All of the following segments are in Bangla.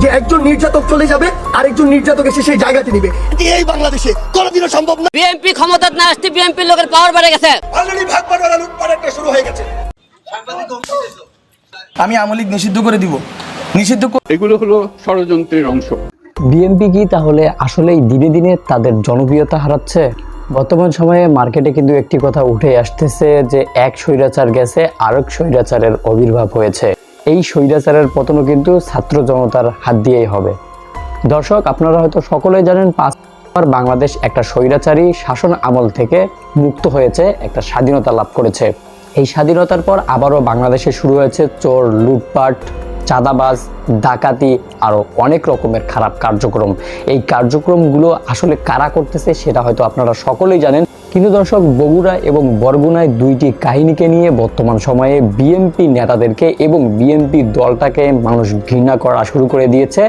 যে একজন নির্যাতক চলে যাবে আরেকজন নির্যাতক এসে সেই জায়গাতে নিবে। এই বাংলাদেশে কোনোদিনও সম্ভব না। বিএনপি ক্ষমতার না আসতে বিএনপি লোকের পাওয়ার বেড়ে গেছে। অলরেডি ভাগ বাটোয়ারা লুটপাট একটা শুরু হয়ে গেছে। আমি আমলিক নিষিদ্ধ করে দিব। নিষিদ্ধ এগুলো হলো ষড়যন্ত্রের অংশ। বিএনপি কি তাহলে আসলেই দিনে দিনে তাদের জনপ্রিয়তা হারাচ্ছে? বর্তমান সময়ে মার্কেটে কিন্তু একটি কথা উঠে আসতেছে যে এক স্বৈরাচার গেছে আরেক স্বৈরাচারের আবির্ভাব হয়েছে। এই স্বৈরাচারের পতনও কিন্তু ছাত্র জনতার হাত দিয়েই হবে। দর্শক, আপনারা হয়তো সকলেই জানেন পাঁচ বাংলাদেশ একটা স্বৈরাচারী শাসন আমল থেকে মুক্ত হয়েছে, একটা স্বাধীনতা লাভ করেছে। এই স্বাধীনতার পর আবারও বাংলাদেশে শুরু হয়েছে চোর, লুটপাট, চাঁদাবাজ, ডাকাতি, আরও অনেক রকমের খারাপ কার্যক্রম। এই কার্যক্রমগুলো আসলে কারা করতেছে সেটা হয়তো আপনারা সকলেই জানেন। কিন্তু দর্শক, বগুড়া এবং বরগুনায় দুইটি কাহিনীকে নিয়ে বর্তমান সময়ে বিএনপি নেতাদেরকে এবং বিএনপি দলটাকে মানুষ ঘৃণা করা শুরু করে দিয়েছে।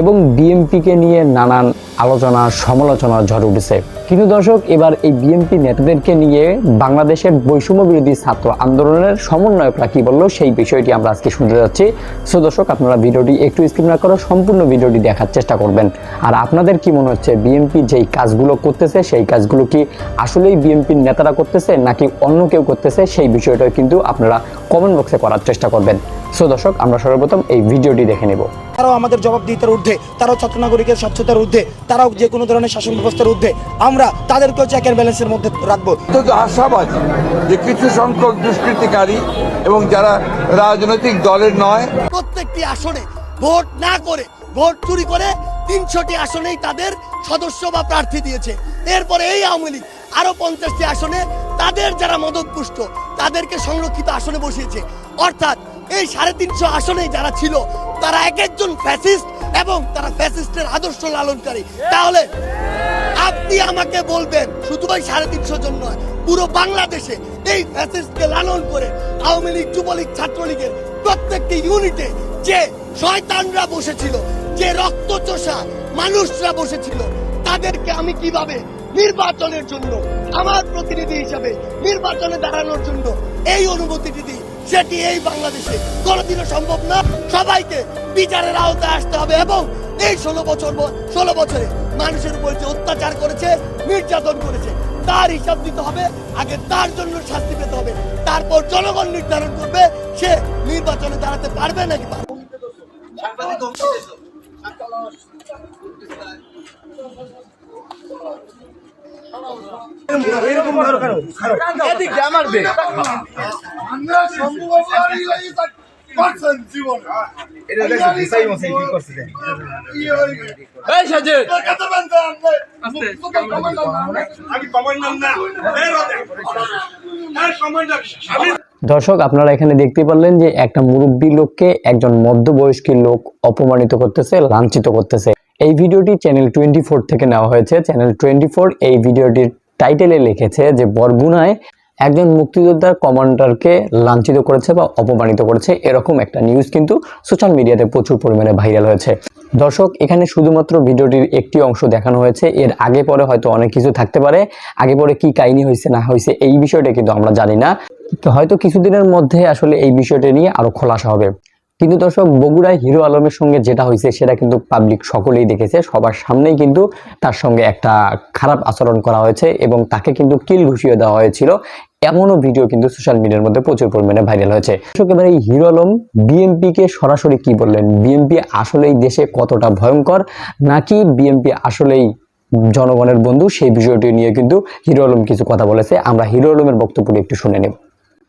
এবং বিএনপিকে নিয়ে নানান আলোচনা, সমালোচনা ঝড় উঠেছে। কিন্তু দর্শক, এবার এই বিএনপি নেতাদেরকে নিয়ে বাংলাদেশের বৈষম্য বিরোধী ছাত্র আন্দোলনের সমন্বয়করা কি বলল সেই বিষয়টি আমরা আজকে শুনতে যাচ্ছি। সো দর্শক, আপনারা ভিডিওটি একটু স্কিপ না করে সম্পূর্ণ ভিডিওটি দেখার চেষ্টা করবেন। আর আপনাদের কি মনে হচ্ছে বিএনপি যেই কাজগুলো করতেছে, সেই কাজগুলো কি আসলেই বিএনপির নেতারা করতেছে, নাকি অন্য কেউ করতেছে? সেই বিষয়টা কিন্তু আপনারা কমেন্ট বক্সে করার চেষ্টা করবেন। সো দর্শক আমরা সর্বপ্রথম এই ভিডিওটি দেখে নেব। তারাও আমাদের জবাবদিহিতার ঊর্ধ্বে তারাও ছাত্র নাগরিকের স্বচ্ছতার ঊর্ধ্বে তারাও যে কোনো ধরনের শাসন ব্যবস্থার ঊর্ধ্বে আমরা তাদেরকেও চেক অ্যান্ড ব্যালেন্সের মধ্যে রাখব। অত্যন্ত আশাবাদী যে কিছু সংখ্যক দুষ্কৃতিকারী এবং যারা রাজনৈতিক দলের নয় প্রত্যেকটি আসনে ভোট না করে ভোট চুরি করে তিনশোটি আসনেই তাদের সদস্য বা প্রার্থী দিয়েছে। এরপরে এই আওয়ামী লীগ আরও পঞ্চাশটি আসনে তাদের যারা মদতপুষ্ট তাদেরকে সংরক্ষিত আসনে বসিয়েছে। অর্থাৎ এই সাড়ে তিনশো আসনেই যারা ছিল, তারা এক একজন ফ্যাসিস্ট এবং তারা ফ্যাসিস্টের আদর্শ লালনকারী। তাহলে আপনি আমাকে বলবেন, শুধু ওই সাড়ে তিনশো জন নয়, পুরো বাংলাদেশে এই ফ্যাসিস্টকে লালন করে আওয়ামী লীগ, যুবলীগ, ছাত্রলীগের প্রত্যেকটি ইউনিটে যে শয়তানরা বসেছিল, যে রক্তচোষা মানুষরা বসেছিল, তাদেরকে আমি কীভাবে নির্বাচনের জন্য, আমার প্রতিনিধি হিসাবে নির্বাচনে দাঁড়ানোর জন্য এই অনুমতিটি দিই সেটি এই বাংলাদেশে কোনোদিনও সম্ভব না, সবাইকে বিচারের আওতায় আসতে হবে এবং এই ষোলো বছর ষোলো বছরে মানুষের উপর যে অত্যাচার করেছে, নির্যাতন করেছে, তার হিসাব দিতে হবে, আগে তার জন্য শাস্তি পেতে হবে, তারপর জনগণ নির্ধারণ করবে, সে নির্বাচনে দাঁড়াতে পারবে নাকি পারবে দর্শক, আপনারা এখানে দেখতে পারলেন যে একটা মুরব্বী লোককে একজন মধ্যবয়স্কী লোক অপমানিত করতেছে, লাঞ্ছিত করতেছে। এই ভিডিওটি চ্যানেল টোয়েন্টি থেকে নেওয়া হয়েছে। চ্যানেল টোয়েন্টি এই ভিডিওটির টাইটেলে লিখেছে যে, বরগুনায় একজন মুক্তিযোদ্ধার কমান্ডারকে লাঞ্ছিত করেছে বা অপমানিত করেছে। এরকম একটা নিউজ কিন্তু সোশ্যাল মিডিয়াতে প্রচুর পরিমাণে ভাইরাল হয়েছে। দর্শক, এখানে শুধুমাত্র ভিডিওটির একটি অংশ দেখানো হয়েছে। এর আগে পরে হয়তো অনেক কিছু থাকতে পারে। আগে পরে কি কাহিনী হয়েছে, না হয়েছে, এই বিষয়টা কিন্তু আমরা জানি না। তো হয়তো কিছুদিনের মধ্যে আসলে এই বিষয়টা নিয়ে আরও খোলাসা হবে। কিন্তু দর্শক, বগুড়ায় হিরো আলমের সঙ্গে যেটা হয়েছে সেটা কিন্তু পাবলিক সকলেই দেখেছে। সবার সামনেই কিন্তু তার সঙ্গে একটা খারাপ আচরণ করা হয়েছে এবং তাকে কিন্তু কিল ঘুষিয়ে দেওয়া হয়েছিল। এমনও ভিডিও কিন্তু সোশ্যাল মিডিয়ার মধ্যে প্রচুর পরিমাণে ভাইরাল হয়েছে। দর্শক, এবার হিরো আলম বিএনপি কে সরাসরি কি বললেন? বিএনপি আসলেই দেশে কতটা ভয়ঙ্কর, নাকি বিএনপি আসলেই জনগণের বন্ধু? সেই বিষয়টি নিয়ে কিন্তু হিরো আলম কিছু কথা বলেছে। আমরা হিরো আলমের বক্তব্যটি একটু শুনে নেব।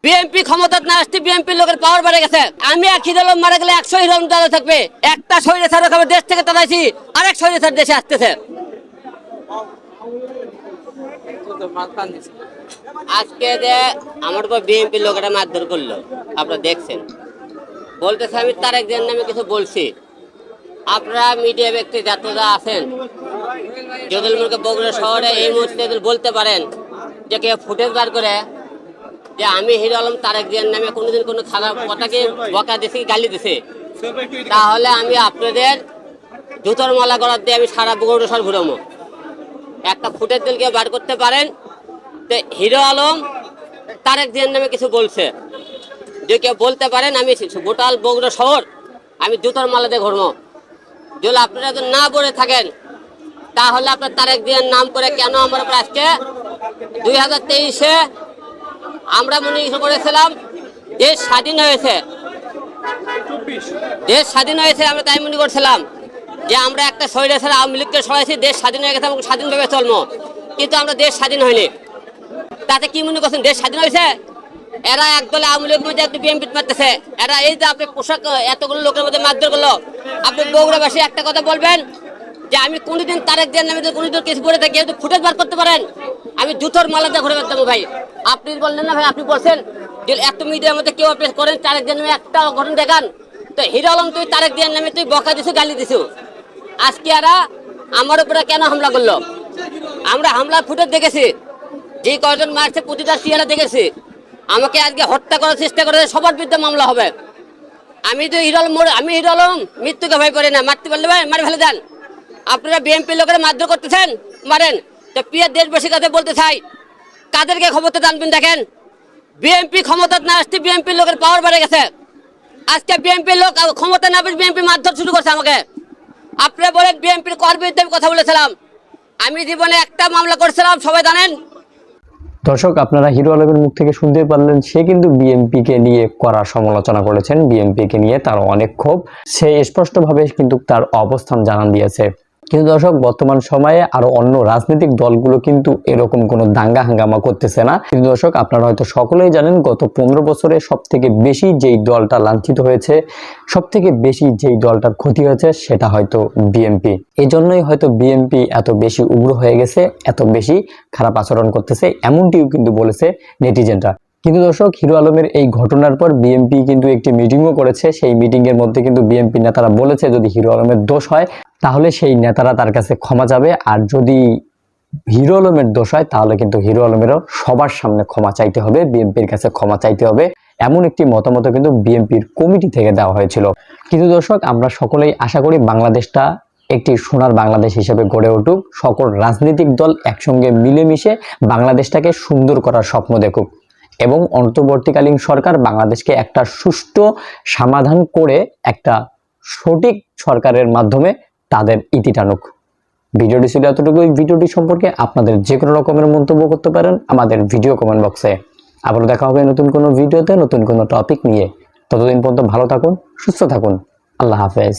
বিএনপি ক্ষমতা না আসতে বিএনপি লোকের পাওয়ার বেড়ে গেছে। আমি এক হিরোলম মারা গেলে একশো হিরোলম তারা থাকবে। একটা শরীরে ছাড়া খাবে দেশ থেকে তাড়াইছি, আরেক শরীরে ছাড় দেশে আসতেছে। আজকে যে আমার উপর বিএনপি লোকেরা মারধর করল, আপনারা দেখছেন। বলতেছে আমি তার একজন নামে কিছু বলছি। আপনারা মিডিয়া ব্যক্তি যাত্রীরা আছেন মুরকে বগুড়া শহরে এই মুহূর্তে যদি বলতে পারেন যে কেউ ফুটেজ বার করে যে আমি হিরো আলম তারেক জিয়ার নামে কোনোদিন কোনো খারাপ কথাকে বকা দিছে গালি দিছে তাহলে আমি আপনাদের জুতোর মালা করার দিয়ে আমি সারা শহর ঘুরবো। একটা ফুটের দিলকে বার করতে পারেন। যে হিরো আলম তারেক জিয়ার নামে কিছু বলছে। যে কেউ বলতে পারেন, আমি গোটাল বগুড়া শহর আমি জুতোর মালা দিয়ে ঘুরবো। যদি আপনারা যদি না বলে থাকেন, তাহলে আপনার তারেক দিনের নাম করে কেন আমার আজকে দুই হাজার তেইশে আমরা মনে করেছিলাম দেশ স্বাধীন হয়েছে। দেশ স্বাধীন হয়েছে আমরা তাই মনে করছিলাম যে আমরা একটা শরীরে ছাড়া আওয়ামী লীগকে সরাইছি দেশ স্বাধীন হয়ে গেছে এবং স্বাধীনভাবে চলবো। কিন্তু আমরা দেশ স্বাধীন হয়নি তাতে কি মনে করছেন দেশ স্বাধীন হয়েছে? এরা একদলে আওয়ামী লীগ মধ্যে একটু বিএনপি মারতেছে। এরা এই যে আপনি পোশাক এতগুলো লোকের মধ্যে মারধর করল আপনি বগুড়াবাসী একটা কথা বলবেন যে আমি কোনোদিন তারেক দেন আমি কোনোদিন কিছু করে থাকি ফুটেজ বার করতে পারেন। আমি জুতোর মালা দিয়ে ঘুরে বেড়াতাম ভাই। আপনি বললেন না ভাই, আপনি বলছেন যে এত মিডিয়ার মধ্যে কেউ আপনি করেন, তারেক দেন নামে একটা ঘটনা দেখান। তো হিরো আলম, তুই তারেক দেন নামে তুই বকা দিছু, গালি দিছু। আজকে এরা আমার উপরে কেন হামলা করল? আমরা হামলার ফুটেজ দেখেছি। যে কয়জন মারছে, প্রতিটা চেহারা দেখেছি। আমাকে আজকে হত্যা করার চেষ্টা করে সবার বিরুদ্ধে মামলা হবে। আমি তো হিরল মোড় আমি হিরল মৃত্যুকে ভয় করি না। মারতে পারলে ভাই, মারে ফেলে দেন। আপনারা বিএনপি লোকেরা মারধর করতেছেন, মারেন। তো প্রিয় দেশবাসীর কাছে বলতে চাই কাদেরকে ক্ষমতা জানবেন দেখেন। বিএনপি ক্ষমতা না আসতে বিএনপি লোকের পাওয়ার বেড়ে গেছে। আজকে বিএনপি লোক ক্ষমতা না পেয়ে বিএনপি মারধর শুরু করছে আমাকে। আপনারা বলেন বিএনপির কর বিরুদ্ধে আমি কথা বলেছিলাম। আমি জীবনে একটা মামলা করেছিলাম, সবাই জানেন। দর্শক, আপনারা হিরো আলমের মুখ থেকে শুনতে পারলেন, সে কিন্তু বিএনপিকে নিয়ে করার সমালোচনা করেছেন। বিএনপিকে নিয়ে তার অনেক ক্ষোভ। সে স্পষ্টভাবে কিন্তু তার অবস্থান জানান দিয়েছে। কিন্তু দর্শক, বর্তমান সময়ে আরও অন্য রাজনৈতিক দলগুলো কিন্তু এরকম কোনো দাঙ্গা হাঙ্গামা করতেছে না। কিন্তু দর্শক, আপনারা হয়তো সকলেই জানেন, গত পনেরো বছরে সব থেকে বেশি যেই দলটা লাঞ্ছিত হয়েছে সব থেকে বেশি যেই দলটার ক্ষতি হয়েছে সেটা হয়তো বিএনপি। এই জন্যই হয়তো বিএনপি এত বেশি উগ্র হয়ে গেছে, এত বেশি খারাপ আচরণ করতেছে, এমনটিও কিন্তু বলেছে নেটিজেনরা। কিন্তু দর্শক, হিরো আলমের এই ঘটনার পর বিএনপি কিন্তু একটি মিটিংও করেছে। সেই মিটিং এর মধ্যে কিন্তু বিএনপি নেতারা বলেছে, যদি হিরো আলমের দোষ হয় তাহলে সেই নেতারা তার কাছে ক্ষমা যাবে আর যদি হিরো আলমের দোষ হয়, তাহলে কিন্তু হিরো আলমেরও সবার সামনে ক্ষমা চাইতে হবে, বিএনপির কাছে ক্ষমা চাইতে হবে। এমন একটি মতামত কিন্তু বিএনপির কমিটি থেকে দেওয়া হয়েছিল। কিন্তু দর্শক, আমরা সকলেই আশা করি বাংলাদেশটা একটি সোনার বাংলাদেশ হিসেবে গড়ে উঠুক। সকল রাজনৈতিক দল একসঙ্গে মিলেমিশে বাংলাদেশটাকে সুন্দর করার স্বপ্ন দেখুক। এবং অন্তর্বর্তীকালীন সরকার বাংলাদেশকে একটা সুষ্ঠু সমাধান করে একটা সঠিক সরকারের মাধ্যমে তাদের ইতি টানুক। ভিডিওটি ছিল এতটুকু এই ভিডিওটি সম্পর্কে আপনাদের যে কোনো রকমের মন্তব্য করতে পারেন আমাদের ভিডিও কমেন্ট বক্সে আবারও দেখা হবে নতুন কোনো ভিডিওতে নতুন কোনো টপিক নিয়ে। ততদিন পর্যন্ত ভালো থাকুন, সুস্থ থাকুন। আল্লাহ হাফেজ।